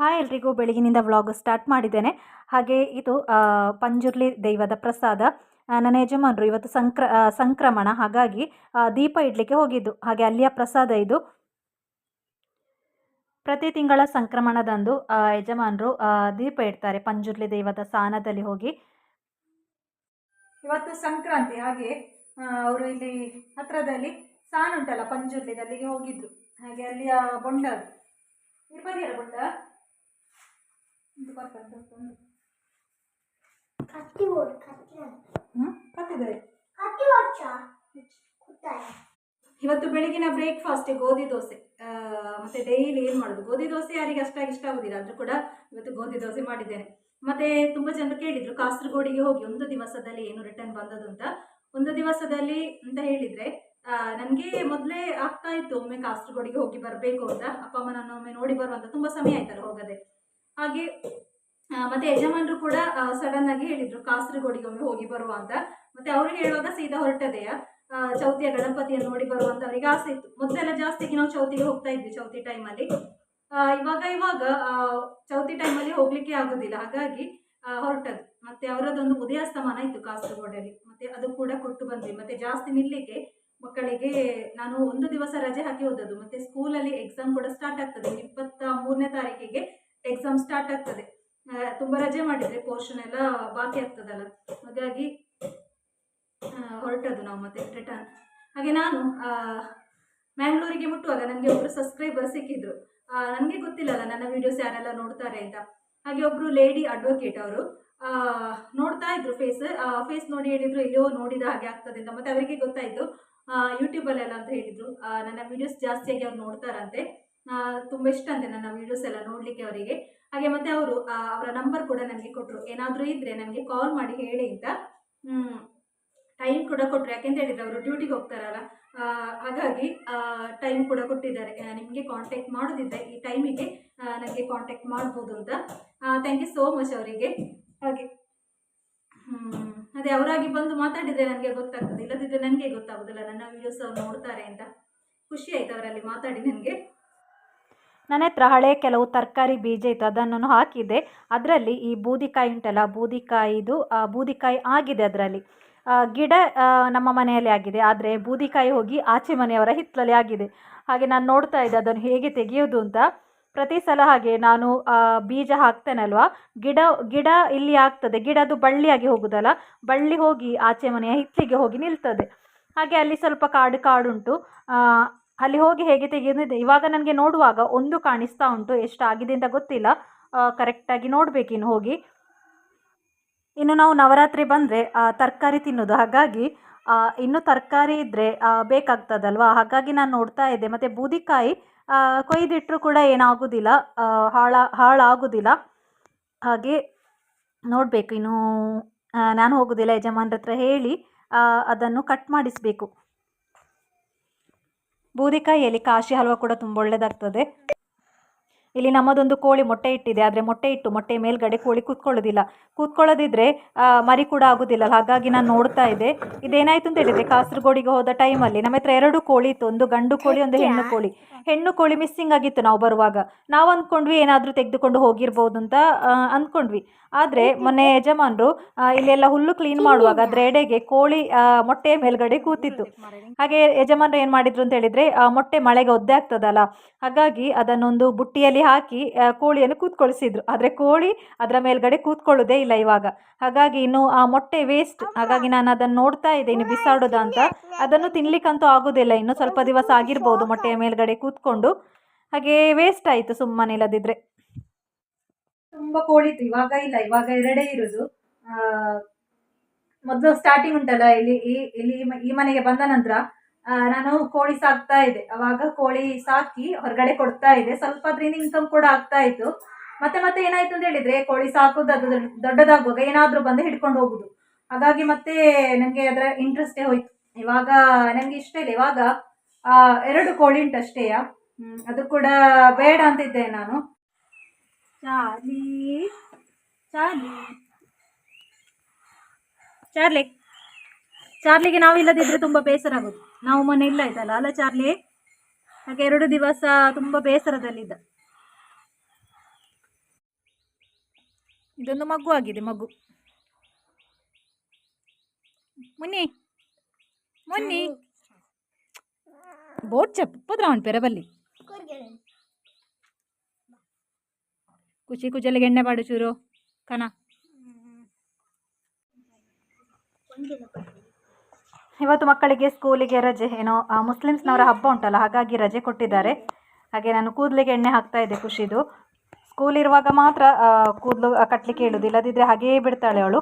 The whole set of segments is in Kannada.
ಹಾಯ್ ಎಲ್ರಿಗೂ ಬೆಳಗಿನಿಂದ ವ್ಲಾಗ್ ಸ್ಟಾರ್ಟ್ ಮಾಡಿದ್ದೇನೆ. ಹಾಗೆ ಇದು ಪಂಜುರ್ಲಿ ದೈವದ ಪ್ರಸಾದ. ನನ್ನ ಯಜಮಾನರು ಇವತ್ತು ಸಂಕ್ರ ಸಂಕ್ರಮಣ. ಹಾಗಾಗಿ ದೀಪ ಇಡಲಿಕ್ಕೆ ಹೋಗಿದ್ದು. ಹಾಗೆ ಅಲ್ಲಿಯ ಪ್ರಸಾದ ಇದು. ಪ್ರತಿ ತಿಂಗಳ ಸಂಕ್ರಮಣದಂದು ಯಜಮಾನರು ದೀಪ ಇಡ್ತಾರೆ ಪಂಜುರ್ಲಿ ದೈವದ ಸ್ಥಾನದಲ್ಲಿ ಹೋಗಿ. ಇವತ್ತು ಸಂಕ್ರಾಂತಿ. ಹಾಗೆ ಅವರು ಇಲ್ಲಿ ಹತ್ರದಲ್ಲಿ ಸ್ಥಾನ ಉಂಟಲ್ಲ ಪಂಜುರ್ಲಿಗೆ ಅಲ್ಲಿಗೆ ಹೋಗಿದ್ರು ಹಾಗೆ ಅಲ್ಲಿಯ ಬೊಂಡ ಬೊಂಡ. ಕತ್ತಿ ಓಡ್ ಕತ್ತಿ ಕತ್ತಿ ಓಡ್ಚ ಇವತ್ತು ಬೆಳಗಿನ ಬ್ರೇಕ್ಫಾಸ್ಟ್ ಗೋಧಿ ದೋಸೆ. ಮತ್ತೆ ಡೈಲಿ ಏನು ಮಾಡೋದು? ಗೋಧಿ ದೋಸೆ ಯಾರಿಗೆ ಅಷ್ಟಾಗಿ ಇಷ್ಟ ಆಗೋದಿಲ್ಲ, ಆದರೂ ಕೂಡ ಇವತ್ತು ಗೋಧಿ ದೋಸೆ ಮಾಡಿದ್ದೇನೆ. ಮತ್ತೆ ತುಂಬಾ ಜನರು ಕೇಳಿದ್ರು, ಕಾಸರಗೋಡಿಗೆ ಹೋಗಿ ಒಂದು ದಿವಸದಲ್ಲಿ ಏನು ರಿಟರ್ನ್ ಬಂದದ್ದು ಅಂತ. ಒಂದು ದಿವಸದಲ್ಲಿ ಅಂತ ಹೇಳಿದ್ರೆ ನನಗೆ ಮೊದಲೇ ಆಗ್ತಾ ಇತ್ತು ಒಮ್ಮೆ ಕಾಸರಗೋಡಿಗೆ ಹೋಗಿ ಬರಬೇಕು ಅಂತ. ಅಪ್ಪ ಅಮ್ಮನನ್ನು ಒಮ್ಮೆ ನೋಡಿ ಬರುವಂತ ತುಂಬಾ ಸಮಯ ಆಯ್ತಲ್ಲ ಹೋಗದೆ. ಹಾಗೆ ಮತ್ತೆ ಯಜಮಾನರು ಕೂಡ ಸಡನ್ ಆಗಿ ಹೇಳಿದ್ರು ಕಾಸರಗೋಡಿಗೆ ಒಮ್ಮೆ ಹೋಗಿ ಬರುವ ಅಂತ. ಮತ್ತೆ ಅವ್ರಿಗೆ ಹೇಳುವಾಗ ಸೀದಾ ಹೊರಟದೆಯ ಚೌತಿಯ ಗಣಪತಿಯನ್ನು ನೋಡಿ ಬರುವಂತ ಅವರಿಗೆ ಆಸೆ ಇತ್ತು. ಮೊದಲೆಲ್ಲ ಜಾಸ್ತಿಗೆ ನಾವು ಚೌತಿಗೆ ಹೋಗ್ತಾ ಇದ್ವಿ, ಚೌತಿ ಟೈಮಲ್ಲಿ ಇವಾಗ ಇವಾಗ ಚೌತಿ ಟೈಮಲ್ಲಿ ಹೋಗ್ಲಿಕ್ಕೆ ಆಗೋದಿಲ್ಲ. ಹಾಗಾಗಿ ಹೊರಟದ್ದು. ಮತ್ತೆ ಅವರದೊಂದು ಉದಯಾಸ್ತಮಾನ ಇತ್ತು ಕಾಸರಗೋಡಲ್ಲಿ ಮತ್ತೆ ಅದು ಕೂಡ ಕೊಟ್ಟು ಬಂದ್ವಿ ಮತ್ತೆ ಜಾಸ್ತಿ ನಿಲ್ಲಿಕ್ಕೆ ಮಕ್ಕಳಿಗೆ ನಾನು ಒಂದು ದಿವಸ ರಜೆ ಹಾಕಿ ಹೋದದ್ದು. ಮತ್ತೆ ಸ್ಕೂಲಲ್ಲಿ ಎಕ್ಸಾಮ್ ಕೂಡ ಸ್ಟಾರ್ಟ್ ಆಗ್ತದೆ. ಇಪ್ಪತ್ತ ಮೂರನೇ ತಾರೀಕಿಗೆ ಎಕ್ಸಾಮ್ ಸ್ಟಾರ್ಟ್ ಆಗ್ತದೆ. ತುಂಬಾ ರಜೆ ಮಾಡಿದ್ರೆ ಪೋರ್ಷನ್ ಎಲ್ಲ ಬಾಕಿ ಆಗ್ತದಲ್ಲ. ಹಾಗಾಗಿ ಹೊರಟದು ನಾವು ಮತ್ತೆ ರಿಟರ್ನ್ ಹಾಗೆ ನಾನು ಮ್ಯಾಂಗ್ಳೂರಿಗೆ ಮುಟ್ಟುವಾಗ ನನಗೆ ಒಬ್ಬರು ಸಬ್ಸ್ಕ್ರೈಬರ್ ಸಿಕ್ಕಿದ್ರು. ನನಗೆ ಗೊತ್ತಿಲ್ಲಲ್ಲ ನನ್ನ ವಿಡಿಯೋಸ್ ಯಾರೆಲ್ಲ ನೋಡ್ತಾರೆ ಅಂತ. ಹಾಗೆ ಒಬ್ಬರು ಲೇಡಿ ಅಡ್ವೊಕೇಟ್ ಅವರು ನೋಡ್ತಾ ಇದ್ರು ಫೇಸ್ ಫೇಸ್ ನೋಡಿ ಹೇಳಿದ್ರು, ಇಲ್ಲೋ, ನೋಡಿದ ಹಾಗೆ ಆಗ್ತದೆ ಅಂತ. ಮತ್ತೆ ಅವರಿಗೆ ಗೊತ್ತಾಯಿತು. ಯೂಟ್ಯೂಬಲ್ಲೆಲ್ಲ ಅಂತ ಹೇಳಿದ್ರು. ನನ್ನ ವಿಡಿಯೋಸ್ ಜಾಸ್ತಿಯಾಗಿ ಅವ್ರು ನೋಡ್ತಾರಂತೆ. ತುಂಬ ಇಷ್ಟ ಅಂತೆ ನನ್ನ ವಿಡಿಯೋಸ್ ಎಲ್ಲ ನೋಡಲಿಕ್ಕೆ ಅವರಿಗೆ. ಹಾಗೆ ಮತ್ತೆ ಅವರು ಅವರ ನಂಬರ್ ಕೂಡ ನನಗೆ ಕೊಟ್ಟರು ಏನಾದರೂ ಇದ್ದರೆ ನನಗೆ ಕಾಲ್ ಮಾಡಿ ಹೇಳಿ ಅಂತ. ಟೈಮ್ ಕೂಡ ಕೊಟ್ಟರು ಯಾಕೆಂತ ಹೇಳಿದ್ರೆ ಅವರು ಡ್ಯೂಟಿಗೆ ಹೋಗ್ತಾರಲ್ಲ ಹಾಗಾಗಿ ಟೈಮ್ ಕೂಡ ಕೊಟ್ಟಿದ್ದಾರೆ. ನಿಮಗೆ ಕಾಂಟ್ಯಾಕ್ಟ್ ಮಾಡೋದಿದ್ರೆ ಈ ಟೈಮಿಗೆ ನನಗೆ ಕಾಂಟ್ಯಾಕ್ಟ್ ಮಾಡ್ಬೋದು ಅಂತ. ಥ್ಯಾಂಕ್ ಯು ಸೋ ಮಚ್ ಅವರಿಗೆ. ಹಾಗೆ ಅದೇ ಅವರಾಗಿ ಬಂದು ಮಾತಾಡಿದರೆ ನನಗೆ ಗೊತ್ತಾಗ್ತದೆ. ಇಲ್ಲದಿದ್ದರೆ ನನಗೆ ಗೊತ್ತಾಗೋದಿಲ್ಲ. ನನ್ನ ವೀಡಿಯೋಸ್ ಅವ್ರು ನೋಡ್ತಾರೆ ಅಂತ. ಖುಷಿ ಆಯ್ತು ಅವರಲ್ಲಿ ಮಾತಾಡಿ ನನಗೆ. ನನ್ನ ಹತ್ರ ಹಳೆ ಕೆಲವು ತರಕಾರಿ ಬೀಜ ಇತ್ತು ಅದನ್ನು ಹಾಕಿದ್ದೆ. ಅದರಲ್ಲಿ ಈ ಬೂದಿಕಾಯಿ ಉಂಟಲ್ಲ, ಬೂದಿಕಾಯಿದು ಬೂದಿಕಾಯಿ ಆಗಿದೆ ಅದರಲ್ಲಿ. ಗಿಡ ನಮ್ಮ ಮನೆಯಲ್ಲಿ ಆಗಿದೆ. ಆದರೆ ಬೂದಿಕಾಯಿ ಹೋಗಿ ಆಚೆ ಮನೆಯವರ ಹಿತ್ತಲಲ್ಲಿ ಆಗಿದೆ. ಹಾಗೆ ನಾನು ನೋಡ್ತಾ ಇದ್ದೆ, ಅದನ್ನು ಹೇಗೆ ತೆಗೆಯೋದು ಅಂತ. ಪ್ರತಿ ಸಲ ಹಾಗೆ ನಾನು ಬೀಜ ಹಾಕ್ತೇನಲ್ವಾ? ಗಿಡ ಗಿಡ ಇಲ್ಲಿ ಆಗ್ತದೆ. ಗಿಡದು ಬಳ್ಳಿಯಾಗಿ ಹೋಗುದಲ್ಲ, ಬಳ್ಳಿ ಹೋಗಿ ಆಚೆ ಮನೆಯ ಹಿತ್ತಲಿಗೆ ಹೋಗಿ ನಿಲ್ತದೆ. ಹಾಗೆ ಅಲ್ಲಿ ಸ್ವಲ್ಪ ಕಾಡು ಕಾಡುಂಟು. ಅಲ್ಲಿ ಹೋಗಿ ಹೇಗೆ ತೆಗೆಯೋದಿದೆ ಇವಾಗ ನನಗೆ ನೋಡುವಾಗ ಒಂದು ಕಾಣಿಸ್ತಾ ಉಂಟು. ಎಷ್ಟು ಆಗಿದೆ ಅಂತ ಗೊತ್ತಿಲ್ಲ. ಕರೆಕ್ಟಾಗಿ ನೋಡಬೇಕಿನ್ನು ಹೋಗಿ. ಇನ್ನು ನಾವು ನವರಾತ್ರಿ ಬಂದರೆ ತರಕಾರಿ ತಿನ್ನೋದು. ಹಾಗಾಗಿ ಇನ್ನೂ ತರಕಾರಿ ಇದ್ದರೆ ಬೇಕಾಗ್ತದಲ್ವಾ? ಹಾಗಾಗಿ ನಾನು ನೋಡ್ತಾ ಇದ್ದೆ. ಮತ್ತು ಬೂದಿಕಾಯಿ ಕೊಯ್ದಿಟ್ಟರು ಕೂಡ ಏನಾಗೋದಿಲ್ಲ. ಹಾಳ, ಹಾಳಾಗೋದಿಲ್ಲ. ಹಾಗೆ ನೋಡಬೇಕು. ಇನ್ನು ನಾನು ಹೋಗೋದಿಲ್ಲ. ಯಜಮಾನ್ರ ಹತ್ರ ಹೇಳಿ ಅದನ್ನು ಕಟ್ ಮಾಡಿಸಬೇಕು. ಬೂದಿಕಾಯಿಯಲ್ಲಿ ಕಾಶಿ ಹಲ್ವ ಕೂಡ ತುಂಬ ಒಳ್ಳೆಯದಾಗ್ತದೆ ಇಲ್ಲಿ ನಮ್ಮದೊಂದು ಕೋಳಿ ಮೊಟ್ಟೆ ಇಟ್ಟಿದೆ. ಆದರೆ ಮೊಟ್ಟೆ ಇಟ್ಟು ಮೊಟ್ಟೆ ಮೇಲ್ಗಡೆ ಕೋಳಿ ಕೂತ್ಕೊಳ್ಳೋದಿಲ್ಲ. ಕೂತ್ಕೊಳ್ಳೋದಿದ್ರೆ ಮರಿ ಕೂಡ ಆಗೋದಿಲ್ಲ. ಹಾಗಾಗಿ ನಾನು ನೋಡ್ತಾ ಇದ್ದೆ. ಇದೇನಾಯ್ತು ಅಂತ ಹೇಳಿದ್ರೆ ಕಾಸರಗೋಡಿಗೆ ಹೋದ ಟೈಮಲ್ಲಿ ನಮ್ಮ ಹತ್ರ ಎರಡು ಕೋಳಿ ಇತ್ತು. ಒಂದು ಗಂಡು ಕೋಳಿ ಒಂದು ಹೆಣ್ಣು ಕೋಳಿ. ಹೆಣ್ಣು ಕೋಳಿ ಮಿಸ್ಸಿಂಗ್ ಆಗಿತ್ತು ನಾವು ಬರುವಾಗ. ನಾವು ಅಂದ್ಕೊಂಡ್ವಿ ಏನಾದರೂ ತೆಗೆದುಕೊಂಡು ಹೋಗಿರ್ಬೋದು ಅಂತ ಅಂದ್ಕೊಂಡ್ವಿ ಆದರೆ ಮೊನ್ನೆ ಯಜಮಾನರು ಇಲ್ಲೆಲ್ಲ ಹುಲ್ಲು ಕ್ಲೀನ್ ಮಾಡುವಾಗ ಅದರ ಎಡೆಗೆ ಕೋಳಿ ಮೊಟ್ಟೆ ಮೇಲ್ಗಡೆ ಕೂತಿತ್ತು. ಹಾಗೆ ಯಜಮಾನರು ಏನು ಮಾಡಿದ್ರು ಅಂತ ಹೇಳಿದ್ರೆ ಮೊಟ್ಟೆ ಮಳೆಗೆ ಒದ್ದೆ ಆಗ್ತದಲ್ಲ. ಹಾಗಾಗಿ ಅದನ್ನೊಂದು ಬುಟ್ಟಿಯಲ್ಲಿ ಹಾಕಿ ಕೋಳಿಯನ್ನು ಕೂತ್ಕೊಳಿಸಿದ್ರು. ಆದರೆ ಕೋಳಿ ಅದರ ಮೇಲ್ಗಡೆ ಕೂತ್ಕೊಳ್ಳೋದೇ ಇಲ್ಲ ಇವಾಗ. ಹಾಗಾಗಿ ಇನ್ನು ಆ ಮೊಟ್ಟೆ ವೇಸ್ಟ್ ಹಾಗಾಗಿ ನಾನು ಅದನ್ನು ನೋಡ್ತಾ ಇದ್ದೀನಿ ಇನ್ನು ಬಿಸಾಡೋದ ಅಂತ. ಅದನ್ನು ತಿನ್ಲಿಕ್ಕಂತೂ ಆಗೋದಿಲ್ಲ. ಇನ್ನು ಸ್ವಲ್ಪ ದಿವಸ ಆಗಿರ್ಬೋದು ಮೊಟ್ಟೆಯ ಮೇಲ್ಗಡೆ ಕೂತ್ಕೊಂಡು. ಹಾಗೆ ವೇಸ್ಟ್ ಆಯಿತು ಸುಮ್ಮನೆ ಇಲ್ಲದಿದ್ರೆ. ತುಂಬ ಕೋಳಿ ಇತ್ತು. ಇವಾಗ ಇಲ್ಲ. ಇವಾಗ ಎರಡೇ ಇರೋದು. ಮೊದಲು ಸ್ಟಾರ್ಟಿಂಗ್ ಉಂಟಲ್ಲ ಇಲ್ಲಿ ಈ ಇಲ್ಲಿ ಈ ಮನೆಗೆ ಬಂದ ನಂತರ ನಾನು ಕೋಳಿ ಸಾಕ್ತಾ ಇದ್ದೆ. ಅವಾಗ ಕೋಳಿ ಸಾಕಿ ಹೊರಗಡೆ ಕೊಡ್ತಾ ಇದ್ದೆ. ಸ್ವಲ್ಪ ಅದರಿಂದ ಇನ್ಕಮ್ ಕೂಡ ಆಗ್ತಾ ಇತ್ತು. ಮತ್ತೆ ಮತ್ತೆ ಏನಾಯ್ತು ಅಂತ ಹೇಳಿದ್ರೆ, ಕೋಳಿ ಸಾಕೋದು ಅದು ದೊಡ್ಡ- ದೊಡ್ಡದಾಗುವಾಗ ಏನಾದರೂ ಬಂದು ಹಿಡ್ಕೊಂಡು ಹೋಗುದು. ಹಾಗಾಗಿ ಮತ್ತೆ ನನಗೆ ಅದರ ಇಂಟ್ರೆಸ್ಟೇ ಹೋಯ್ತು. ಇವಾಗ ನನಗೆ ಇಷ್ಟ ಇಲ್ಲ. ಇವಾಗ ಎರಡು ಕೋಳಿ ಉಂಟು ಅಷ್ಟೇಯ? ಅದು ಕೂಡ ಬೇಡ ಅಂತಿದ್ದೆ ನಾನು. Charlie Charlie. ಚಾರ್ಲಿ, ಚಾರ್ಲಿಗೆ ನಾವು ಇಲ್ಲದಿದ್ರೆ ತುಂಬ ಬೇಸರ ಆಗೋದು. ನಾವು ಮೊನ್ನೆ ಇಲ್ಲ ಆಯ್ತಲ್ಲ ಅಲ್ಲ ಚಾರ್ಲಿ. ಹಾಗೆ ಎರಡು ದಿವಸ ತುಂಬ ಬೇಸರದಲ್ಲಿದ್ದ. ಇದೊಂದು ಮಗು ಆಗಿದೆ, ಮಗು. ಮುನ್ನಿ ಮುನ್ನಿ. ಬೋಟ್ ಚಪ್ಪದ್ರ ಅವನ್ ಪೆರಬಲ್ಲಿ ಕುಚಿ ಖುಷಿಯಲ್ಲಿ ಎಣ್ಣೆ ಪಾಡು ಚೂರು, ಕನ. ಇವತ್ತು ಮಕ್ಕಳಿಗೆ ಸ್ಕೂಲಿಗೆ ರಜೆ ಏನೋ ಮುಸ್ಲಿಮ್ಸ್ನವರ ಹಬ್ಬ ಉಂಟಲ್ಲ ಹಾಗಾಗಿ ರಜೆ ಕೊಟ್ಟಿದ್ದಾರೆ. ಹಾಗೆ ನಾನು ಕೂದಲಿಗೆ ಎಣ್ಣೆ ಹಾಕ್ತಾ ಇದ್ದೆ ಖುಷಿದು. ಸ್ಕೂಲ್ ಇರುವಾಗ ಮಾತ್ರ ಕೂದಲು ಕಟ್ಟಲಿಕ್ಕೆ ಹೇಳುದು ಇಲ್ಲದಿದ್ದರೆ ಹಾಗೇ ಬಿಡ್ತಾಳೆ ಅವಳು.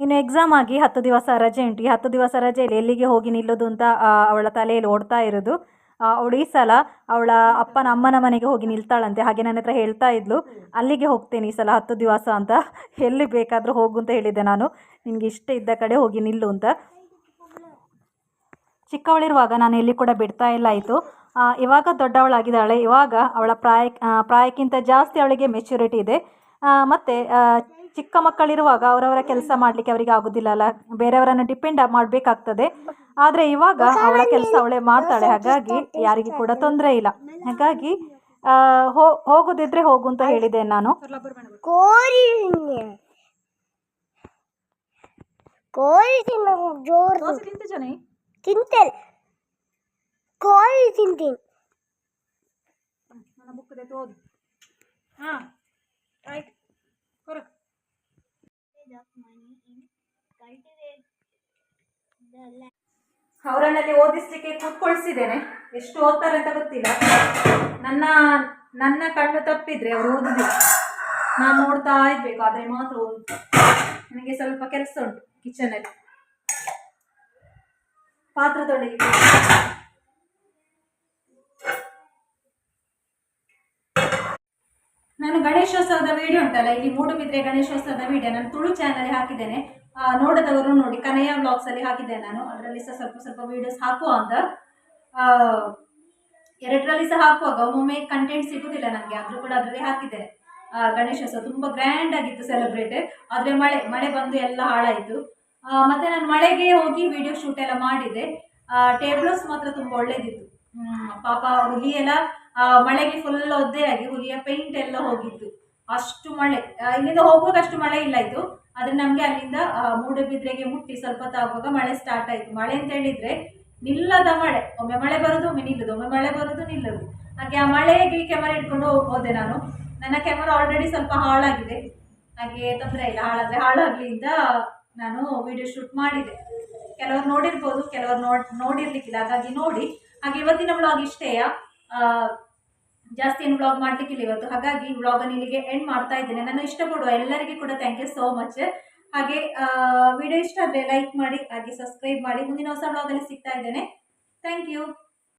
ಇನ್ನು ಎಕ್ಸಾಮ್ ಆಗಿ ಹತ್ತು ದಿವಸ ರಜೆ ಉಂಟು. ಈ ಹತ್ತು ದಿವಸ ರಜೆಯಲ್ಲಿ ಎಲ್ಲಿಗೆ ಹೋಗಿ ನಿಲ್ಲೋದು ಅಂತ ಅವಳ ತಲೆಯಲ್ಲಿ ಓಡ್ತಾ ಇರೋದು. ಅವಳು ಈ ಸಲ ಅವಳ ಅಪ್ಪನ ಅಮ್ಮನ ಮನೆಗೆ ಹೋಗಿ ನಿಲ್ತಾಳಂತೆ. ಹಾಗೆ ನನ್ನ ಹತ್ರ ಹೇಳ್ತಾ ಇದ್ಲು, ಅಲ್ಲಿಗೆ ಹೋಗ್ತೇನೆ ಈ ಸಲ ಹತ್ತು ದಿವಸ ಅಂತ. ಎಲ್ಲಿ ಬೇಕಾದರೂ ಹೋಗು ಅಂತ ಹೇಳಿದ್ದೆ ನಾನು. ನಿನಗೆ ಇಷ್ಟ ಇದ್ದ ಕಡೆ ಹೋಗಿ ನಿಲ್ಲು ಅಂತ. ಚಿಕ್ಕವಳಿರುವಾಗ ನಾನು ಎಲ್ಲಿ ಕೂಡ ಬಿಡ್ತಾ ಇಲ್ಲ ಆಯಿತು. ಇವಾಗ ದೊಡ್ಡವಳಾಗಿದ್ದಾಳೆ. ಇವಾಗ ಅವಳ ಪ್ರಾಯ ಪ್ರಾಯಕ್ಕಿಂತ ಜಾಸ್ತಿ ಅವಳಿಗೆ ಮೆಚ್ಯೂರಿಟಿ ಇದೆ. ಮತ್ತು ಚಿಕ್ಕ ಮಕ್ಕಳಿರುವಾಗ ಅವರವರ ಕೆಲಸ ಮಾಡಲಿಕ್ಕೆ ಅವರಿಗೆ ಆಗೋದಿಲ್ಲ ಅಲ್ಲ ಬೇರೆಯವರನ್ನು ಡಿಪೆಂಡ್ ಮಾಡಬೇಕಾಗ್ತದೆ. ಆದರೆ ಇವಾಗ ಅವಳ ಕೆಲಸ ಅವಳೇ ಮಾಡ್ತಾಳೆ. ಹಾಗಾಗಿ ಯಾರಿಗೂ ಕೂಡ ತೊಂದರೆ ಇಲ್ಲ. ಹಾಗಾಗಿ ಆ, ಹೋ ಹೋಗೋದಿದ್ರೆ ಹೋಗು ಅಂತ ಹೇಳಿದೆ ನಾನು. ಜೋರು. ತಿಂತೇನೆ. ತಿಂತೀನಿ ಹಾಂ ಆಯ್ತು. ಕೊರ ಅವರನ್ನಲ್ಲಿ ಓದಿಸ್ಲಿಕ್ಕೆ ಕೂತ್ಕೊಳಿಸಿದ್ದೇನೆ. ಎಷ್ಟು ಓದ್ತಾರೆ ಅಂತ ಗೊತ್ತಿಲ್ಲ. ನನ್ನ ನನ್ನ ಕಣ್ಣು ತಪ್ಪಿದ್ರೆ ಅವರು ಓದುದಿಲ್ಲ. ನಾನು ನೋಡ್ತಾ ಇರ್ಬೇಕು, ಆದರೆ ಮಾತ್ರ ಓದುದು. ನನಗೆ ಸ್ವಲ್ಪ ಕೆಲಸ ಉಂಟು ಕಿಚನಲ್ಲಿ ಪಾತ್ರ ತೊಳಿಲಿಕ್ಕೆ ನಾನು ಗಣೇಶೋತ್ಸವದ ವಿಡಿಯೋ ಉಂಟಲ್ಲ ಇಲ್ಲಿ ಮೂಡುಬಿದ್ರೆ ಗಣೇಶೋತ್ಸವದ ವಿಡಿಯೋ ನಾನು ತುಳು ಚಾನಲ್ ಹಾಕಿದ್ದೇನೆ. ನೋಡದವರು ನೋಡಿ ಕನಯ್ಯ ಬ್ಲಾಗ್ಸ್ ಅಲ್ಲಿ ಹಾಕಿದ್ದೇನೆ ನಾನು. ಅದರಲ್ಲಿ ಸಹ ಸ್ವಲ್ಪ ಸ್ವಲ್ಪ ವಿಡಿಯೋಸ್ ಹಾಕುವ ಅಂತ. ಎರಡರಲ್ಲಿ ಸಹ ಹಾಕುವಾಗ ಒಮ್ಮೊಮ್ಮೆ ಕಂಟೆಂಟ್ ಸಿಗುದಿಲ್ಲ ನನಗೆ ಆದರೂ ಕೂಡ ಅದರಲ್ಲಿ ಹಾಕಿದ್ದೇನೆ. ಆ, ಗಣೇಶೋತ್ಸವ ತುಂಬ ಗ್ರ್ಯಾಂಡ್ ಆಗಿತ್ತು ಸೆಲೆಬ್ರೇಟ್ ಆದರೆ ಮಳೆ ಮಳೆ ಬಂದು ಎಲ್ಲ ಹಾಳಾಯಿತು. ಮತ್ತೆ ನಾನು ಮಳೆಗೆ ಹೋಗಿ ವಿಡಿಯೋ ಶೂಟ್ ಎಲ್ಲ ಮಾಡಿದೆ. ಟೇಬಲ್ಸ್ ಮಾತ್ರ ತುಂಬ ಒಳ್ಳೇದಿತ್ತು. ಹ್ಮ್, ಪಾಪ ಹುಲಿ ಎಲ್ಲ ಮಳೆಗೆ ಫುಲ್ ಒದ್ದೆ ಆಗಿ ಹುಲಿಯ ಪೇಂಟ್ ಎಲ್ಲ ಹೋಗಿತ್ತು. ಅಷ್ಟು ಮಳೆ ಇಲ್ಲಿಂದ ಹೋಗುವಾಗ ಅಷ್ಟು ಮಳೆ ಇಲ್ಲ ಇತ್ತು ಆದರೆ ನಮಗೆ ಅಲ್ಲಿಂದ ಮೂಡುಬಿದ್ರೆಗೆ ಮುಟ್ಟಿ ಸ್ವಲ್ಪ ಹೊತ್ತು ಆಗುವಾಗ ಮಳೆ ಸ್ಟಾರ್ಟ್ ಆಯಿತು. ಮಳೆ ಅಂತ ಹೇಳಿದ್ರೆ ನಿಲ್ಲದ ಮಳೆ. ಒಮ್ಮೆ ಮಳೆ ಬರೋದು, ಒಮ್ಮೆ ನಿಲ್ಲದು. ಒಮ್ಮೆ ಮಳೆ ಬರೋದು, ನಿಲ್ಲದು. ಹಾಗೆ ಆ ಮಳೆಗೆ ಕ್ಯಾಮರಾ ಇಟ್ಕೊಂಡು ಹೋದೆ ನಾನು. ನನ್ನ ಕ್ಯಾಮರಾ ಆಲ್ರೆಡಿ ಸ್ವಲ್ಪ ಹಾಳಾಗಿದೆ. ಹಾಗೆ ತೊಂದರೆ ಇಲ್ಲ. ಹಾಳಾದರೆ ಹಾಳಾಗ್ಲಿಂದ ನಾನು ವಿಡಿಯೋ ಶೂಟ್ ಮಾಡಿದೆ. ಕೆಲವರು ನೋಡಿರ್ಬೋದು, ಕೆಲವರು ನೋಡ್, ನೋಡಿರ್ಲಿಕ್ಕಿಲ್ಲ. ಹಾಗಾಗಿ ನೋಡಿ ಹಾಗೆ ಇವತ್ತಿನ ವ್ಲಾಗ್ ಇಷ್ಟೇಯ ಜಾಸ್ತಿ ಏನು ಬ್ಲಾಗ್ ಮಾಡ್ಲಿಕ್ಕಿಲ್ಲ ಇವತ್ತು. ಹಾಗಾಗಿ ವ್ಲಾಗನ್ನು ಇಲ್ಲಿಗೆ ಎಂಡ್ ಮಾಡ್ತಾ ಇದ್ದೇನೆ. ನಾನು ಇಷ್ಟಪಡುವ ಎಲ್ಲರಿಗೂ ಕೂಡ ಥ್ಯಾಂಕ್ ಯು ಸೋ ಮಚ್ ಹಾಗೆ ವಿಡಿಯೋ ಇಷ್ಟ ಆದರೆ ಲೈಕ್ ಮಾಡಿ, ಹಾಗೆ ಸಬ್ಸ್ಕ್ರೈಬ್ ಮಾಡಿ. ಮುಂದಿನ ಹೊಸ ವ್ಲಾಗಲ್ಲಿ ಸಿಗ್ತಾ ಇದ್ದೇನೆ. Thank you